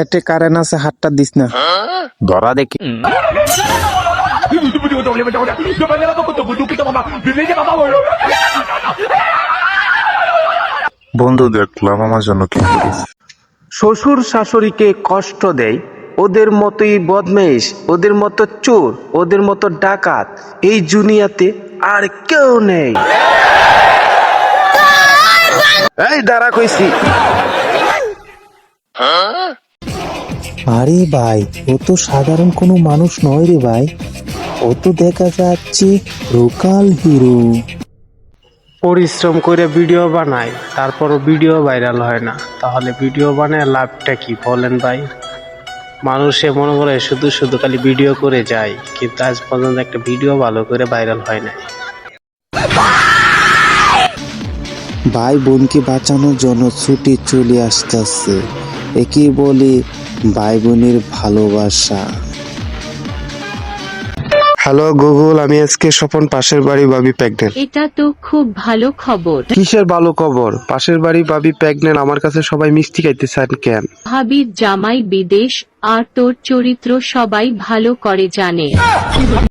এতে কারেন্ট আছে হাতটা দিস না। ধরা দেখি। বন্ধু দেখলাম আমার জন্য কি শ্বশুর শাশুড়িকে কষ্ট দেয় ওদের মতোই বদমেশ ওদের মতো চোর ওদের মতো ডাকাত এই দুনিয়াতে আর কেউ নেই। এই দাঁড়া কইছি। আরে ভাই ও তো সাধারণ কোনো মানুষ নয় রে ভাই। ও তো দেখা যাচ্ছে লোকাল হিরো। পরিশ্রম করে ভিডিও বানায় তারপর ভিডিও ভাইরাল হয় না। তাহলে ভিডিও বানায় লাভটা কি বলেন ভাই? মানুষে মনে করে শুধু শুধু খালি ভিডিও করে যায় কিন্তু আজ পর্যন্ত একটা ভিডিও ভালো করে ভাইরাল হয় না ভাই বোনকে বাঁচানোর জন্য ছুটি চলে আসতেছে। একে বলে ভাই বোনের ভালোবাসা। হ্যালো গুগল আমি আজকে স্বপন পাশের বাড়ি বাবি প্রেগনেন্ট। এটা তো খুব ভালো খবর। কিসের ভালো খবর? পাশের বাড়ি বাবি প্রেগনেন্ট আমার কাছে সবাই মিষ্টি খাইতে চান কেন? ভাবির জামাই বিদেশ আর তোর চরিত্র সবাই ভালো করে জানে।